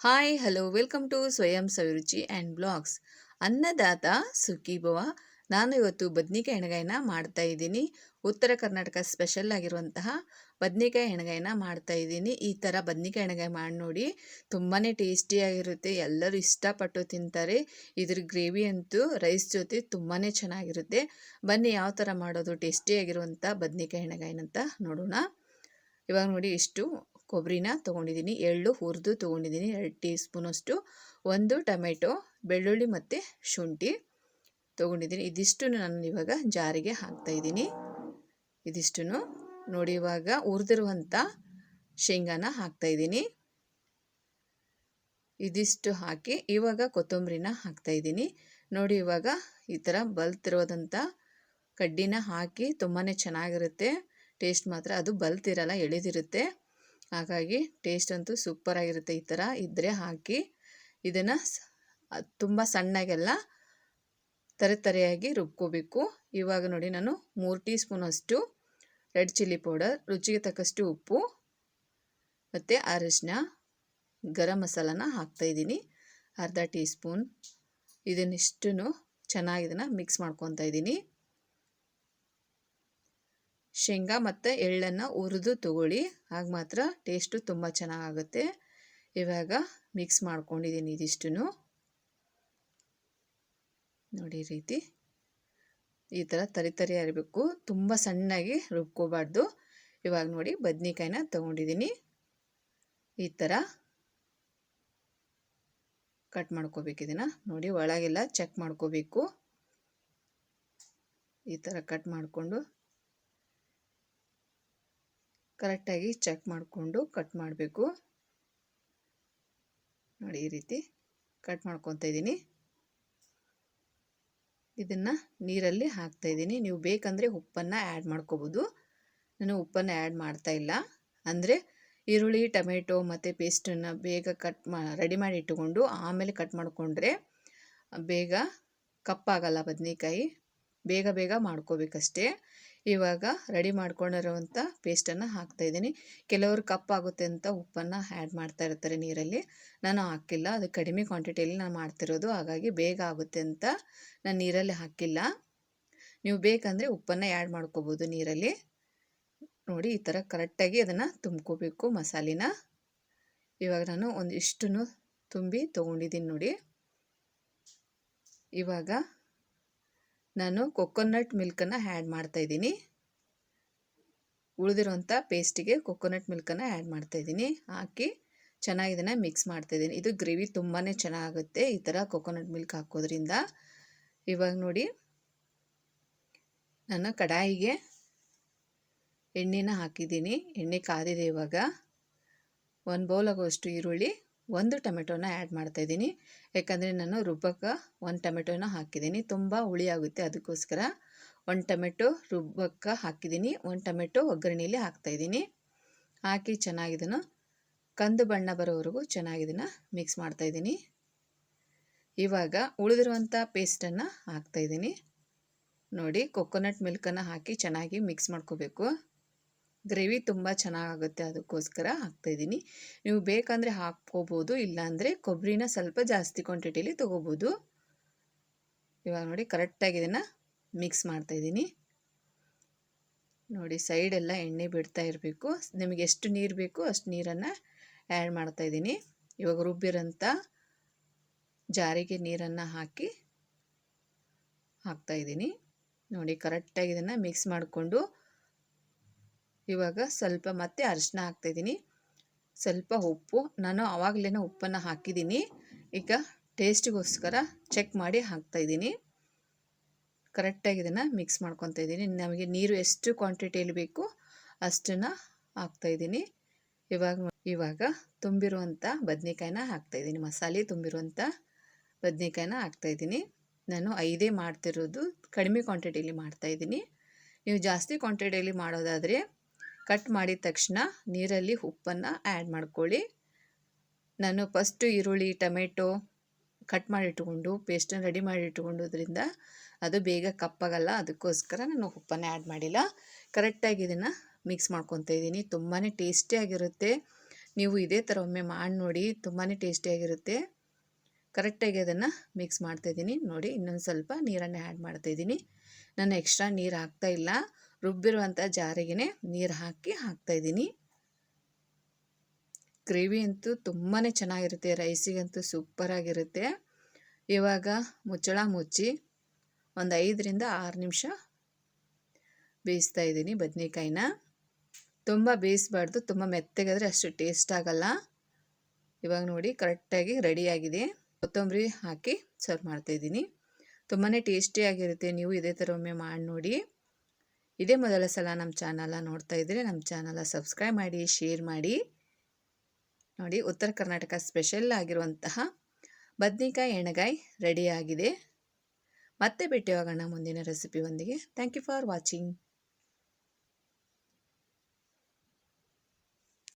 Hi hello welcome to ಸ್ವಯಂ ಸವಿರುಚಿ and blogs ಅನ್ನದಾತ ಸುಖೀಭವ ನಾನು ಇವತ್ತು ಬದ್ನಿಕಾಯಿ ಎಣ್ಗಾಯಿನ ಮಾಡ್ತಾ ಇದ್ದೀನಿ. ಉತ್ತರ ಕರ್ನಾಟಕ ಸ್ಪೆಷಲ್ ಆಗಿರುವಂತಹ ಬದ್ನಿಕಾಯಿ ಎಣ್ಗಾಯಿನ ಮಾಡ್ತಾ ಇದ್ದೀನಿ. ಈ ಥರ ಬದ್ನಿಕಾಯಿ ಎಣ್ಗಾಯಿ ಮಾಡಿ ನೋಡಿ. ತುಂಬಾ ಟೇಸ್ಟಿಯಾಗಿರುತ್ತೆ ಎಲ್ಲರೂ ಇಷ್ಟಪಟ್ಟು ತಿಂತಾರೆ. ಇದ್ರ ಗ್ರೇವಿ ಅಂತೂ ರೈಸ್ ಜೊತೆ ತುಂಬಾ ಚೆನ್ನಾಗಿರುತ್ತೆ. ಬನ್ನಿ ಯಾವ ಥರ ಮಾಡೋದು ಟೇಸ್ಟಿಯಾಗಿರುವಂಥ ಬದ್ನಿಕಾಯಿ ಎಣ್ಗಾಯಿನಂತ ನೋಡೋಣ. ಇವಾಗ ನೋಡಿ ಇಷ್ಟು ಕೊಬ್ಬರಿನ ತೊಗೊಂಡಿದ್ದೀನಿ, ಎಳ್ಳು ಹುರಿದು ತೊಗೊಂಡಿದ್ದೀನಿ, ಎರಡು ಟೀ ಸ್ಪೂನಷ್ಟು ಒಂದು ಟೊಮೆಟೊ, ಬೆಳ್ಳುಳ್ಳಿ ಮತ್ತು ಶುಂಠಿ ತೊಗೊಂಡಿದ್ದೀನಿ. ಇದಿಷ್ಟು ನಾನು ಇವಾಗ ಜಾರಿಗೆ ಹಾಕ್ತಾಯಿದ್ದೀನಿ ಇದಿಷ್ಟು ನೋಡಿ ಇವಾಗ ಹುರಿದಿರುವಂಥ ಶೇಂಗಾನ ಹಾಕ್ತಾಯಿದ್ದೀನಿ ಇದಿಷ್ಟು ಹಾಕಿ ಇವಾಗ ಕೊತ್ತಂಬರಿನ ಹಾಕ್ತಾಯಿದ್ದೀನಿ ನೋಡಿ ಇವಾಗ ಈ ಥರ ಬಲ್ತಿರೋದಂಥ ಕಡ್ಡಿನ ಹಾಕಿ ತುಂಬಾ ಚೆನ್ನಾಗಿರುತ್ತೆ. ಟೇಸ್ಟ್ ಮಾತ್ರ, ಅದು ಬಲ್ತಿರಲ್ಲ, ಎಳೆದಿರುತ್ತೆ. ಹಾಗಾಗಿ ಟೇಸ್ಟ್ ಅಂತೂ ಸೂಪರಾಗಿರುತ್ತೆ ಈ ಥರ ಇದ್ದರೆ ಹಾಕಿ ಇದನ್ನು ತುಂಬ ಸಣ್ಣಗೆಲ್ಲ ತರ ತರೆಯಾಗಿ ರುಬ್ಕೋಬೇಕು. ಇವಾಗ ನೋಡಿ ನಾನು ಮೂರು ಟೀ ಸ್ಪೂನಷ್ಟು ರೆಡ್ ಚಿಲ್ಲಿ ಪೌಡರ್ ರುಚಿಗೆ ತಕ್ಕಷ್ಟು ಉಪ್ಪು ಮತ್ತು ಅರಿಶಿನ ಗರಂ ಮಸಾಲನ ಹಾಕ್ತಾಯಿದ್ದೀನಿ ಅರ್ಧ ಟೀ ಸ್ಪೂನ್ ಇದನ್ನಿಷ್ಟು ಚೆನ್ನಾಗಿ ಇದನ್ನು ಮಿಕ್ಸ್ ಮಾಡ್ಕೊತಾ ಇದ್ದೀನಿ. ಶೇಂಗಾ ಮತ್ತು ಎಳ್ಳನ್ನು ಹುರಿದು ತಗೊಳ್ಳಿ. ಆಗ ಮಾತ್ರ ಟೇಸ್ಟು ತುಂಬ ಚೆನ್ನಾಗಾಗುತ್ತೆ. ಇವಾಗ ಮಿಕ್ಸ್ ಮಾಡ್ಕೊಂಡಿದ್ದೀನಿ ಇದಿಷ್ಟು ನೋಡಿ ರೀತಿ. ಈ ಥರ ತರಿ ತರಿ ಹರಿಬೇಕು ತುಂಬ ಸಣ್ಣಾಗಿ ರುಬ್ಕೋಬಾರ್ದು. ಇವಾಗ ನೋಡಿ ಬದ್ನಿಕಾಯಿನ ತೊಗೊಂಡಿದ್ದೀನಿ ಈ ಥರ ಕಟ್ ಮಾಡ್ಕೋಬೇಕು ಇದನ್ನು. ನೋಡಿ ಒಳಗೆಲ್ಲ ಚೆಕ್ ಮಾಡ್ಕೋಬೇಕು. ಈ ಥರ ಕಟ್ ಮಾಡಿಕೊಂಡು ಕರೆಕ್ಟಾಗಿ ಚೆಕ್ ಮಾಡಿಕೊಂಡು ಕಟ್ ಮಾಡಬೇಕು. ನೋಡಿ, ಈ ರೀತಿ ಕಟ್ ಮಾಡ್ಕೊತ ಇದ್ದೀನಿ. ಇದನ್ನು ನೀರಲ್ಲಿ ಹಾಕ್ತಾ ಇದ್ದೀನಿ. ನೀವು ಬೇಕಂದರೆ ಉಪ್ಪನ್ನು ಆ್ಯಡ್ ಮಾಡ್ಕೋಬೋದು. ನಾನು ಉಪ್ಪನ್ನು ಆ್ಯಡ್ ಮಾಡ್ತಾ ಇಲ್ಲ. ಅಂದರೆ ಈರುಳ್ಳಿ, ಟೊಮೆಟೊ ಮತ್ತು ಪೇಸ್ಟನ್ನು ಬೇಗ ಕಟ್ ಮಾ, ರೆಡಿ ಮಾಡಿ ಇಟ್ಟುಕೊಂಡು ಆಮೇಲೆ ಕಟ್ ಮಾಡಿಕೊಂಡ್ರೆ ಬೇಗ ಕಪ್ಪಾಗಲ್ಲ ಬದನೇಕಾಯಿ. ಬೇಗ ಬೇಗ ಮಾಡ್ಕೋಬೇಕಷ್ಟೇ. ಇವಾಗ ರೆಡಿ ಮಾಡ್ಕೊಂಡಿರುವಂಥ ಪೇಸ್ಟನ್ನು ಹಾಕ್ತಾಯಿದ್ದೀನಿ ಕೆಲವರು ಕಪ್ಪಾಗುತ್ತೆ ಅಂತ ಉಪ್ಪನ್ನು ಆ್ಯಡ್ ಮಾಡ್ತಾ ಇರ್ತಾರೆ ನೀರಲ್ಲಿ. ನಾನು ಹಾಕಿಲ್ಲ. ಅದು ಕಡಿಮೆ ಕ್ವಾಂಟಿಟಿಯಲ್ಲಿ ನಾನು ಮಾಡ್ತಿರೋದು. ಹಾಗಾಗಿ ಬೇಗ ಆಗುತ್ತೆ ಅಂತ ನಾನು ನೀರಲ್ಲಿ ಹಾಕಿಲ್ಲ. ನೀವು ಬೇಕಂದರೆ ಉಪ್ಪನ್ನು ಆ್ಯಡ್ ಮಾಡ್ಕೋಬೋದು ನೀರಲ್ಲಿ. ನೋಡಿ, ಈ ಥರ ಕರೆಕ್ಟಾಗಿ ಅದನ್ನು ತುಂಬ್ಕೋಬೇಕು ಮಸಾಲಿನ. ಇವಾಗ ನಾನು ಒಂದಿಷ್ಟು ತುಂಬಿ ತೊಗೊಂಡಿದ್ದೀನಿ ನೋಡಿ. ಇವಾಗ ನಾನು ಕೊಕೊನಟ್ ಮಿಲ್ಕನ್ನು ಆ್ಯಡ್ ಮಾಡ್ತಾಯಿದ್ದೀನಿ ಉಳಿದಿರುವಂಥ ಪೇಸ್ಟಿಗೆ ಕೊಕೊನಟ್ ಮಿಲ್ಕನ್ನು ಆ್ಯಡ್ ಮಾಡ್ತಾಯಿದ್ದೀನಿ ಹಾಕಿ ಚೆನ್ನಾಗಿ ಇದನ್ನು ಮಿಕ್ಸ್ ಮಾಡ್ತಾಯಿದ್ದೀನಿ ಇದು ಗ್ರೇವಿ ತುಂಬಾ ಚೆನ್ನಾಗುತ್ತೆ ಈ ಥರ ಕೊಕೊನಟ್ ಮಿಲ್ಕ್ ಹಾಕೋದ್ರಿಂದ. ಇವಾಗ ನೋಡಿ ನಾನು ಕಡಾಯಿಗೆ ಎಣ್ಣೆನ ಹಾಕಿದ್ದೀನಿ. ಎಣ್ಣೆ ಕಾದಿದೆ ಇವಾಗ. ಒಂದು ಬೌಲ್ ಆಗೋಷ್ಟು ಈರುಳ್ಳಿ ಒಂದು ಟೊಮೆಟೊನ ಆ್ಯಡ್ ಮಾಡ್ತಾಯಿದ್ದೀನಿ ಯಾಕಂದರೆ ನಾನು ರುಬ್ಬಕ್ಕೆ ಒಂದು ಟೊಮೆಟೊನ ಹಾಕಿದ್ದೀನಿ. ತುಂಬ ಹುಳಿ ಆಗುತ್ತೆ. ಅದಕ್ಕೋಸ್ಕರ ಒಂದು ಟೊಮೆಟೊ ರುಬ್ಬಕ್ಕೆ ಹಾಕಿದ್ದೀನಿ. ಒಂದು ಟೊಮೆಟೊ ಒಗ್ಗರಣೆಯಲ್ಲಿ ಹಾಕ್ತಾಯಿದ್ದೀನಿ ಹಾಕಿ ಚೆನ್ನಾಗಿದನ್ನು ಕಂದು ಬಣ್ಣ ಬರೋವರೆಗೂ ಚೆನ್ನಾಗಿದನ್ನು ಮಿಕ್ಸ್ ಮಾಡ್ತಾಯಿದ್ದೀನಿ ಇವಾಗ ಉಳಿದಿರುವಂಥ ಪೇಸ್ಟನ್ನು ಹಾಕ್ತಾಯಿದ್ದೀನಿ ನೋಡಿ ಕೊಕೊನಟ್ ಮಿಲ್ಕನ್ನು ಹಾಕಿ ಚೆನ್ನಾಗಿ ಮಿಕ್ಸ್ ಮಾಡ್ಕೋಬೇಕು. ಗ್ರೇವಿ ತುಂಬ ಚೆನ್ನಾಗಾಗುತ್ತೆ ಅದಕ್ಕೋಸ್ಕರ ಹಾಕ್ತಾಯಿದ್ದೀನಿ. ನೀವು ಬೇಕಂದರೆ ಹಾಕ್ಕೋಬೋದು, ಇಲ್ಲಾಂದರೆ ಕೊಬ್ಬರಿನ ಸ್ವಲ್ಪ ಜಾಸ್ತಿ ಕ್ವಾಂಟಿಟಿಲಿ ತೊಗೋಬೋದು. ಇವಾಗ ನೋಡಿ ಕರೆಕ್ಟಾಗಿ ಇದನ್ನು ಮಿಕ್ಸ್ ಮಾಡ್ತಾಯಿದ್ದೀನಿ. ನೋಡಿ ಸೈಡೆಲ್ಲ ಎಣ್ಣೆ ಬಿಡ್ತಾ ಇರಬೇಕು. ನಿಮಗೆ ಎಷ್ಟು ನೀರು ಬೇಕು ಅಷ್ಟು ನೀರನ್ನು ಆ್ಯಡ್ ಮಾಡ್ತಾಯಿದ್ದೀನಿ. ಇವಾಗ ರುಬ್ಬಿರೋಂಥ ಜಾರಿಗೆ ನೀರನ್ನು ಹಾಕಿ ಹಾಕ್ತಾಯಿದ್ದೀನಿ. ನೋಡಿ ಕರೆಕ್ಟಾಗಿ ಇದನ್ನು ಮಿಕ್ಸ್ ಮಾಡಿಕೊಂಡು ಇವಾಗ ಸ್ವಲ್ಪ ಮತ್ತೆ ಅರಿಶಿನ ಹಾಕ್ತಾಯಿದ್ದೀನಿ ಸ್ವಲ್ಪ ಉಪ್ಪು. ನಾನು ಆವಾಗಲೇ ಉಪ್ಪನ್ನು ಹಾಕಿದ್ದೀನಿ. ಈಗ ಟೇಸ್ಟಿಗೋಸ್ಕರ ಚೆಕ್ ಮಾಡಿ ಹಾಕ್ತಾಯಿದ್ದೀನಿ ಕರೆಕ್ಟಾಗಿ ಇದನ್ನು ಮಿಕ್ಸ್ ಮಾಡ್ಕೊತಾ ಇದ್ದೀನಿ. ನಮಗೆ ನೀರು ಎಷ್ಟು ಕ್ವಾಂಟಿಟಿಯಲ್ಲಿ ಬೇಕು ಅಷ್ಟನ್ನು ಹಾಕ್ತಾಯಿದ್ದೀನಿ ಇವಾಗ ಇವಾಗ ತುಂಬಿರುವಂಥ ಬದನೆಕಾಯಿನ ಹಾಕ್ತಾಯಿದ್ದೀನಿ ಮಸಾಲೆ ತುಂಬಿರುವಂಥ ಬದನೆಕಾಯಿನ ಹಾಕ್ತಾಯಿದ್ದೀನಿ ನಾನು ಐದೇ ಮಾಡ್ತಿರೋದು ಕಡಿಮೆ ಕ್ವಾಂಟಿಟಿಯಲ್ಲಿ ಮಾಡ್ತಾಯಿದ್ದೀನಿ ನೀವು ಜಾಸ್ತಿ ಕ್ವಾಂಟಿಟಿಯಲ್ಲಿ ಮಾಡೋದಾದರೆ ಕಟ್ ಮಾಡಿದ ತಕ್ಷಣ ನೀರಲ್ಲಿ ಉಪ್ಪನ್ನು ಆ್ಯಡ್ ಮಾಡ್ಕೊಳ್ಳಿ. ನಾನು ಫಸ್ಟು ಈರುಳ್ಳಿ, ಟೊಮೆಟೊ ಕಟ್ ಮಾಡಿ ಇಟ್ಕೊಂಡು ಪೇಸ್ಟನ್ನು ರೆಡಿ ಮಾಡಿ ಇಟ್ಕೊಂಡೋದ್ರಿಂದ ಅದು ಬೇಗ ಕಪ್ಪಾಗಲ್ಲ, ಅದಕ್ಕೋಸ್ಕರ ನಾನು ಉಪ್ಪನ್ನು ಆ್ಯಡ್ ಮಾಡಿಲ್ಲ. ಕರೆಕ್ಟಾಗಿ ಇದನ್ನು ಮಿಕ್ಸ್ ಮಾಡ್ಕೊತಾ ಇದ್ದೀನಿ. ತುಂಬಾ ಟೇಸ್ಟಿಯಾಗಿರುತ್ತೆ ನೀವು ಇದೇ ಥರ ಒಮ್ಮೆ ಮಾಡಿ ನೋಡಿ ತುಂಬಾ ಟೇಸ್ಟಿಯಾಗಿರುತ್ತೆ ಕರೆಕ್ಟಾಗಿ ಅದನ್ನು ಮಿಕ್ಸ್ ಮಾಡ್ತಾಯಿದ್ದೀನಿ ನೋಡಿ, ಇನ್ನೊಂದು ಸ್ವಲ್ಪ ನೀರನ್ನು ಆ್ಯಡ್ ಮಾಡ್ತಾಯಿದ್ದೀನಿ ನಾನು ಎಕ್ಸ್ಟ್ರಾ ನೀರು ಹಾಕ್ತಾ ಇಲ್ಲ. ರುಬ್ಬಿರುವಂಥ ಜಾರಿಗೆ ನೀರು ಹಾಕಿ ಹಾಕ್ತಾಯಿದ್ದೀನಿ ಗ್ರೇವಿ ಅಂತೂ ತುಂಬಾ ಚೆನ್ನಾಗಿರುತ್ತೆ, ರೈಸಿಗಂತೂ ಸೂಪರಾಗಿರುತ್ತೆ. ಇವಾಗ ಮುಚ್ಚಳ ಮುಚ್ಚಿ ಒಂದು ಐದರಿಂದ ಆರು ನಿಮಿಷ ಬೇಯಿಸ್ತಾ ಇದ್ದೀನಿ ಬದನೆಕಾಯಿನ. ತುಂಬ ಬೇಯಿಸ್ಬಾರ್ದು, ತುಂಬ ಮೆತ್ತಗಾದರೆ ಅಷ್ಟು ಟೇಸ್ಟ್ ಆಗಲ್ಲ. ಇವಾಗ ನೋಡಿ ಕರೆಕ್ಟಾಗಿ ರೆಡಿಯಾಗಿದೆ ಕೊತ್ತಂಬರಿ ಹಾಕಿ ಸರ್ವ್ ಮಾಡ್ತಾಯಿದ್ದೀನಿ ತುಂಬಾ ಟೇಸ್ಟಿಯಾಗಿರುತ್ತೆ ನೀವು ಇದೇ ಥರ ಒಮ್ಮೆ ಮಾಡಿ ನೋಡಿ. ಇದೇ ಮೊದಲ ಸಲ ನಮ್ಮ ಚಾನಲ ನೋಡ್ತಾ ಇದ್ರೆ ನಮ್ಮ ಚಾನಲ ಸಬ್ಸ್ಕ್ರೈಬ್ ಮಾಡಿ, ಶೇರ್ ಮಾಡಿ. ನೋಡಿ, ಉತ್ತರ ಕರ್ನಾಟಕ ಸ್ಪೆಷಲ್ ಆಗಿರುವಂತಹ ಬದ್ನಿಕಾಯಿ ಎಣ್ಣೆಗಾಯಿ ರೆಡಿಯಾಗಿದೆ ಮತ್ತೆ ಭೇಟಿಯಾಗೋಣ ಮುಂದಿನ ರೆಸಿಪಿ ಒಂದಿಗೆ. Thank you for watching